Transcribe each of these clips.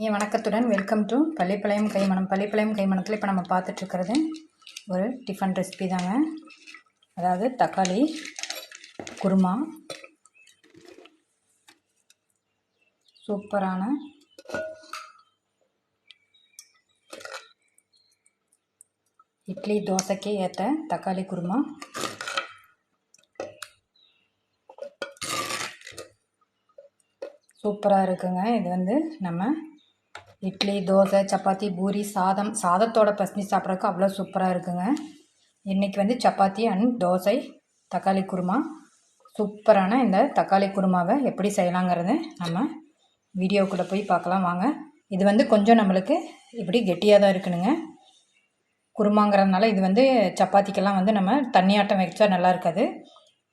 இனிய வணக்கத்துடன் welcome to Pallipalayam Kaimanam. Pallipalayam கைமணத்தில் இப்போ நம்ம பார்த்துட்ருக்கிறது ஒரு டிஃபன் ரெசிபி தாங்க. அதாவது தக்காளி குருமா சூப்பரான இட்லி தோசைக்கு ஏற்ற தக்காளி குருமா. சூப்பராக இருக்குங்க. இது வந்து நம்ம இட்லி தோசை சப்பாத்தி பூரி சாதம். சாதத்தோட பசனி சாப்பிட்றதுக்கு அவ்வளோ சூப்பராக இருக்குங்க. இன்றைக்கி வந்து சப்பாத்தி அண்ட் தோசை தக்காளி குருமா. சூப்பரான இந்த தக்காளி குருமாவை எப்படி செய்யலாங்கிறத நம்ம வீடியோக்குள்ளே போய் பார்க்கலாம் வாங்க. இது வந்து கொஞ்சம் நம்மளுக்கு இப்படி கெட்டியாக தான் இருக்கணுங்க. குருமாங்கிறதுனால இது வந்து சப்பாத்திக்கெல்லாம் வந்து நம்ம தண்ணியாட்டம் வச்சா நல்லா இருக்காது.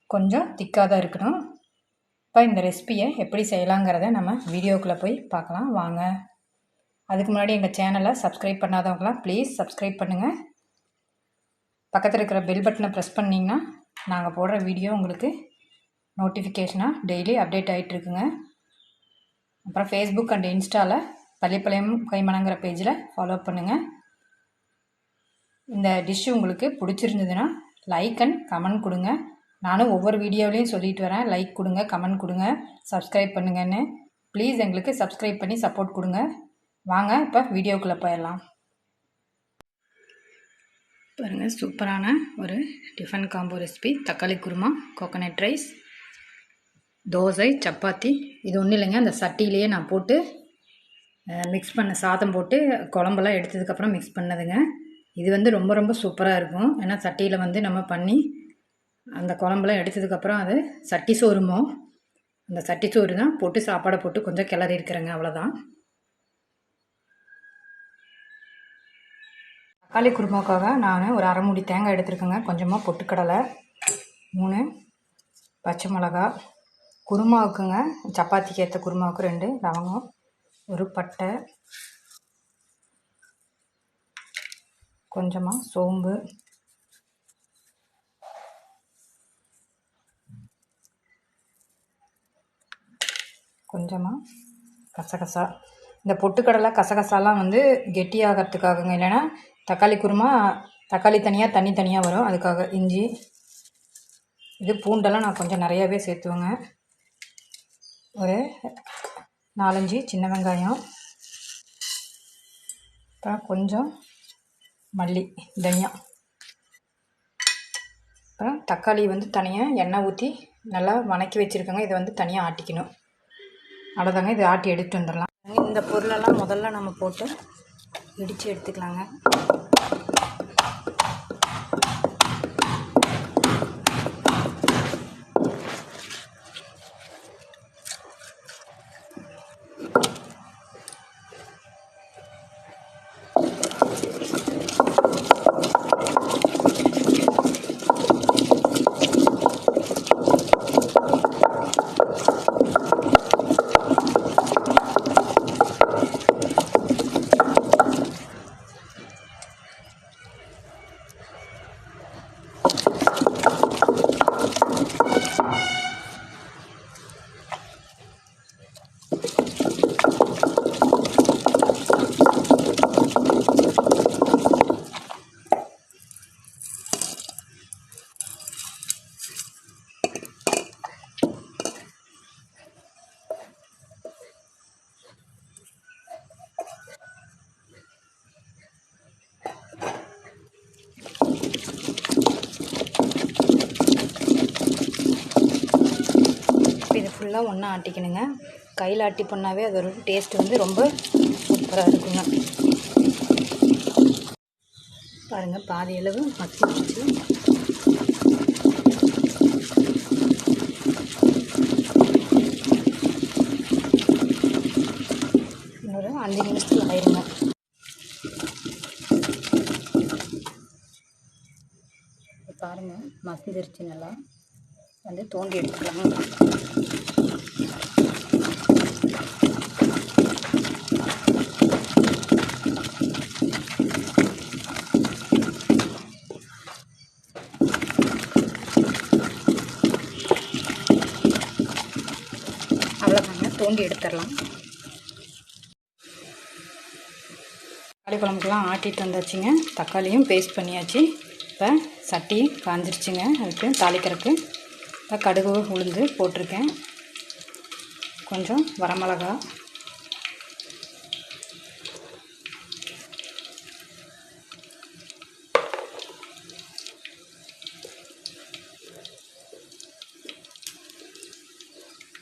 கொஞ்சம் திக்காக தான் இருக்கணும். இப்போ இந்த ரெசிப்பியை எப்படி செய்யலாங்கிறத நம்ம வீடியோக்குள்ளே போய் பார்க்கலாம் வாங்க. அதுக்கு முன்னாடி எங்கள் சேனலை சப்ஸ்கிரைப் பண்ணாதவங்களாம் ப்ளீஸ் சப்ஸ்கிரைப் பண்ணுங்கள் பக்கத்தில் இருக்கிற பெல் பட்டனை ப்ரெஸ் பண்ணிங்கன்னா நாங்கள் போடுற வீடியோ உங்களுக்கு நோட்டிஃபிகேஷனாக டெய்லி அப்டேட் ஆகிட்டுருக்குங்க அப்புறம் ஃபேஸ்புக் அண்ட் இன்ஸ்டாவில் பள்ளிப்பாளையம் கைமணங்கிற பேஜில் ஃபாலோ பண்ணுங்கள் இந்த டிஷ்ஷு உங்களுக்கு பிடிச்சிருந்ததுன்னா லைக் அண்ட் கமெண்ட் கொடுங்க. நானும் ஒவ்வொரு வீடியோவிலையும் சொல்லிட்டு வரேன். லைக் கொடுங்க கமெண்ட் கொடுங்க சப்ஸ்கிரைப் பண்ணுங்கன்னு. ப்ளீஸ் எங்களுக்கு சப்ஸ்கிரைப் பண்ணி சப்போர்ட் கொடுங்க. வாங்க இப்போ வீடியோக்குள்ளே போயிடலாம். பாருங்கள் சூப்பரான ஒரு டிஃபன் காம்போ ரெசிபி தக்காளி குருமா கோகனட் ரைஸ் தோசை சப்பாத்தி. இது ஒன்றும் இல்லைங்க அந்த சட்டியிலேயே நான் போட்டு மிக்ஸ் பண்ண சாதம் போட்டு குழம்பெல்லாம் எடுத்ததுக்கப்புறம் மிக்ஸ் பண்ணதுங்க. இது வந்து ரொம்ப ரொம்ப சூப்பராக இருக்கும். ஏன்னா சட்டியில் வந்து நம்ம பண்ணி அந்த குழம்புலாம் எடுத்ததுக்கப்புறம் அது சட்டி சோறுமோ அந்த சட்டி சோறு தான் போட்டு சாப்பாடை போட்டு கொஞ்சம் கிளறி இருக்கிறேங்க அவ்வளோதான் தக்காளி குருமாக்காக நான் ஒரு அரை மூடி தேங்காய் எடுத்துருக்கேங்க. கொஞ்சமாக பொட்டுக்கடலை மூணு பச்சை மிளகா குருமாவுக்குங்க சப்பாத்திக்கு ஏற்ற குருமாவுக்கு ரெண்டு லவங்கம் ஒரு பட்டை கொஞ்சமாக சோம்பு கொஞ்சமாக கசகசா. இந்த பொட்டுக்கடலை கசகசாலாம் வந்து கெட்டியாகிறதுக்காகங்க. இல்லைன்னா தக்காளி குருமா தக்காளி தனியாக தண்ணி தனியாக வரும். அதுக்காக இஞ்சி இது பூண்டெல்லாம் நான் கொஞ்சம் நிறையாவே சேர்த்துவேங்க. ஒரு நாலஞ்சு சின்ன வெங்காயம். அப்புறம் கொஞ்சம் மல்லி தனியா. அப்புறம் தக்காளி வந்து தனியாக எண்ணெய் ஊற்றி நல்லா வணக்கி வச்சுருக்கோங்க. இதை வந்து தனியாக ஆட்டிக்கணும். அவ்வளோதாங்க இதை ஆட்டி எடுத்துகிட்டு வந்துடலாம். இந்த பொருளெல்லாம் முதல்ல நம்ம போட்டு இடித்து எடுத்துக்கலாங்க. ஃபுல்லாக ஒன்றா ஆட்டிக்கணுங்க. கையில் ஆட்டி பண்ணாவே அதோட டேஸ்ட் வந்து ரொம்ப சூப்பராக இருக்குங்க. பாருங்கள் பாதி அளவு மசிச்சு இன்னொரு அஞ்சு நிமிஷத்தில் ஆயிருங்க. பாருங்கள் மசிஞ்சிருச்சு நல்லா. வந்து தோண்டி எடுத்துக்கலாம். அவ்வளோதாங்க தோண்டி எடுத்துடலாம். தக்காளி குழம்புக்கெல்லாம் ஆட்டிட்டு வந்தாச்சுங்க. தக்காளியும் பேஸ்ட் பண்ணியாச்சு. இப்போ சட்டி காஞ்சிருச்சுங்க. அதுக்கு தாளிக்கிறதுக்கு. இப்போ கடுகு உளுந்து போட்டிருக்கேன். கொஞ்சம் வரமிளகா.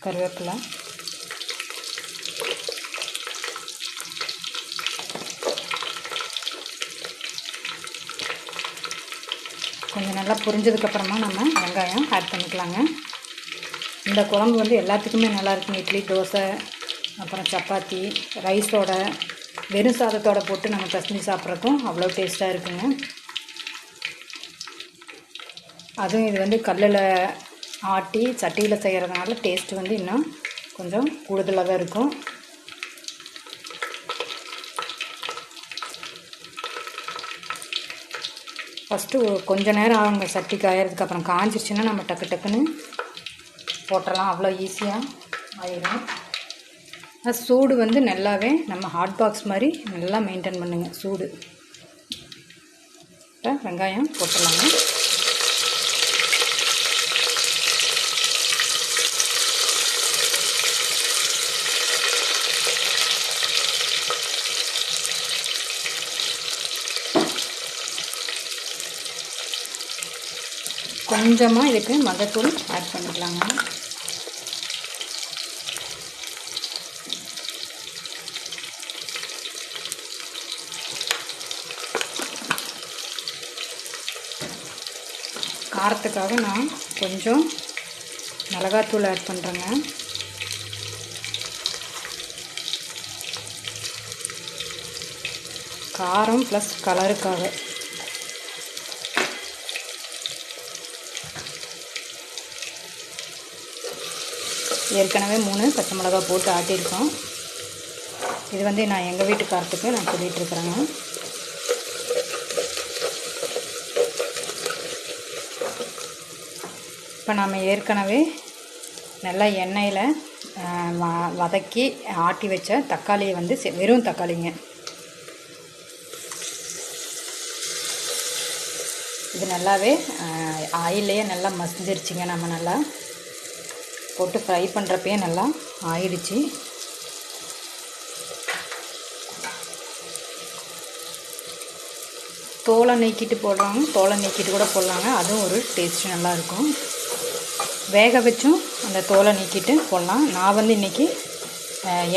கருவேப்பிலை. நல்லா புரிஞ்சதுக்கப்புறமா நம்ம வெங்காயம் ஆட் பண்ணிக்கலாங்க. இந்த குழம்பு வந்து எல்லாத்துக்குமே நல்லா இட்லி தோசை அப்புறம் சப்பாத்தி ரைஸோட வெறும் சாதத்தோட போட்டு நம்ம பசஞ்சு சாப்பிட்றதுக்கும் அவ்வளோ டேஸ்ட்டாக இருக்குங்க. அதுவும் இது வந்து கல்லில் ஆட்டி சட்டியில் செய்கிறதுனால டேஸ்ட்டு வந்து இன்னும் கொஞ்சம் கூடுதலாக தான் இருக்கும். ஃபஸ்ட்டு கொஞ்ச நேரம் ஆகுங்க சட்டி காயறதுக்கு. அப்புறம் காஞ்சிருச்சுன்னா நம்ம டக்கு டக்குன்னு போட்டுடலாம் அவ்வளோ ஈஸியாக ஆயிடும் சூடு வந்து நல்லாவே நம்ம ஹாட் பாக்ஸ் மாதிரி நல்லா மெயின்டைன் பண்ணுங்கள் சூடு. வெங்காயம் போட்டுடலாங்க. கொஞ்சமாக இதுக்கு மதத்தூள் ஆட் பண்ணிக்கலாங்க. காரத்துக்காக நான் கொஞ்சம் மிளகாத்தூள் ஆட் பண்ணுறேங்க காரம் ப்ளஸ் கலருக்காக ஏற்கனவே மூணு பச்சை மிளகா போட்டு ஆட்டியிருக்கோம். இது வந்து நான் எங்கள் வீட்டுக்காரத்துக்கு நான் சொல்லிகிட்ருக்குறேங்க இப்போ நாம் ஏற்கனவே நல்லா எண்ணெயில் வ வதக்கி ஆட்டி வச்ச தக்காளியை வந்து செ- வெறும் தக்காளிங்க. இது நல்லாவே ஆயிலையே நல்லா மசிஞ்சிருச்சுங்க நம்ம நல்லா. போட்டு ஃப்ரை பண்ணுறப்பயே நல்லா ஆயிடுச்சு. தோலை நீக்கிட்டு போடுறாங்க தோலை நீக்கிட்டு கூட போடலாங்க. அதுவும் ஒரு டேஸ்ட் நல்லாயிருக்கும் வேக வச்சும் அந்த தோலை நீக்கிட்டு போடலாம். நான் வந்து இன்றைக்கி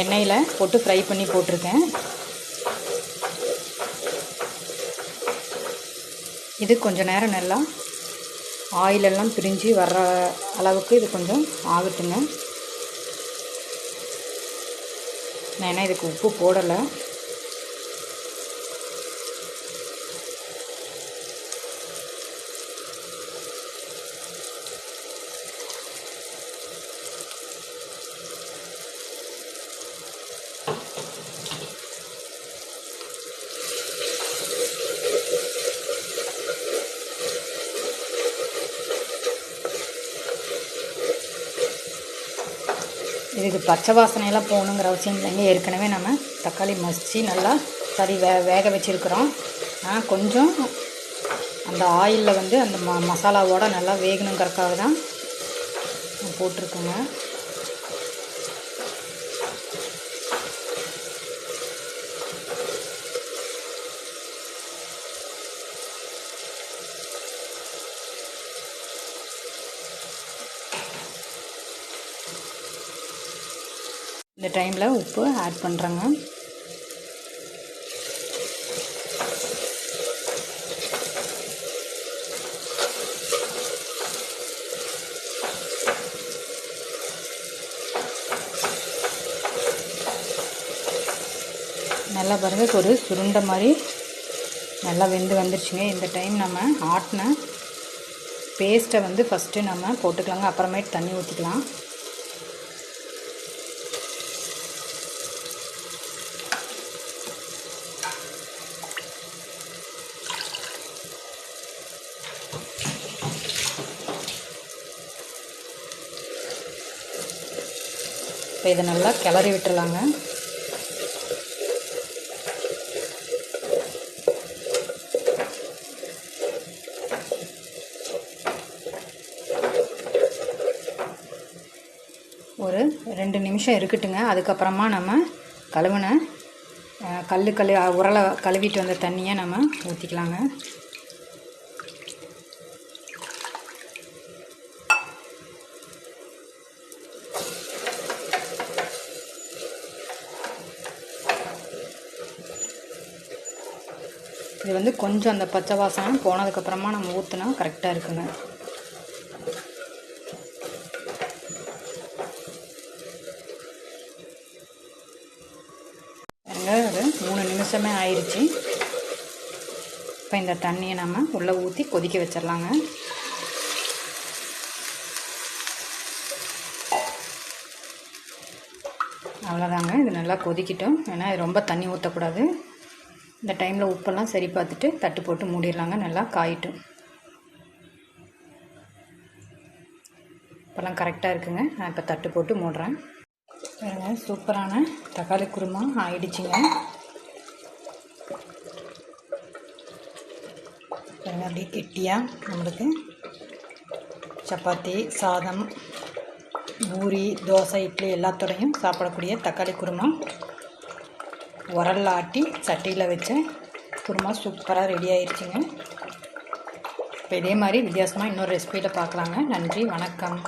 எண்ணெயில் போட்டு ஃப்ரை பண்ணி போட்டிருக்கேன். இது கொஞ்சம் நேரம் நல்லா ஆயிலெல்லாம் பிரிஞ்சு வர்ற அளவுக்கு இது கொஞ்சம் ஆகட்டுங்க. நான் ஏன்னா இதுக்கு உப்பு போடலை. இது பச்சை வாசனையெல்லாம் போகணுங்கிற அவசியம் இல்லைங்க. ஏற்கனவே நம்ம தக்காளி மசித்து நல்லா சரி வே வேக வச்சுருக்குறோம். ஆனால் கொஞ்சம் அந்த ஆயிலில் வந்து அந்த ம மசாலாவோட நல்லா வேகணுங்கிறக்காக தான் போட்டிருக்கோங்க. இந்த டைமில் உப்பு ஆட் பண்ணுறேங்க நல்லா பாருங்கள் ஒரு சுருண்டை மாதிரி நல்லா வெந்து வந்துருச்சுங்க. இந்த டைம் நம்ம ஆட்டின பேஸ்ட்டை வந்து ஃபஸ்ட்டு நம்ம போட்டுக்கலாங்க. அப்புறமேட்டு தண்ணி ஊற்றிக்கலாம் இப்போ இதை நல்லா கிளறி விட்டுடலாங்க ஒரு ரெண்டு நிமிஷம் இருக்கட்டுங்க. அதுக்கப்புறமா நம்ம கழுவின கல் கழு உரலை கழுவிட்டு வந்த தண்ணியை நம்ம ஊற்றிக்கலாங்க இது வந்து கொஞ்சம் அந்த பச்சை வாசனை போனதுக்கப்புறமா நம்ம ஊற்றினா கரெக்டாக இருக்குங்க. பாருங்க ஒரு மூணு நிமிஷமே ஆயிடுச்சு இப்போ இந்த தண்ணியை நம்ம உள்ளே ஊற்றி கொதிக்க வச்சிடலாங்க. அவ்வளோதாங்க இது நல்லா கொதிக்கிட்டோம். ஏன்னா இது ரொம்ப தண்ணி ஊற்றக்கூடாது இந்த டைமில் உப்பெல்லாம் சரி பார்த்துட்டு தட்டு போட்டு மூடிடலாங்க. நல்லா காயிட்டும். இப்போல்லாம் கரெக்டாக இருக்குங்க. நான் இப்போ தட்டு போட்டு மூடுறேன். பாருங்க சூப்பரான தக்காளி குருமா ஆயிடுச்சுங்க. பாருங்க அப்படியே கெட்டியாக நம்மளுக்கு சப்பாத்தி சாதம் பூரி தோசை இட்லி எல்லாத்தோடையும் சாப்பிடக்கூடிய தக்காளி குருமா. உரல் ஆட்டி சட்டியில் வச்சேன் குருமா சூப்பராக ரெடி ஆயிடுச்சுங்க இப்போ இதே மாதிரி வித்தியாசமாக இன்னொரு ரெசிபியில் பார்க்கலாங்க நன்றி வணக்கம்.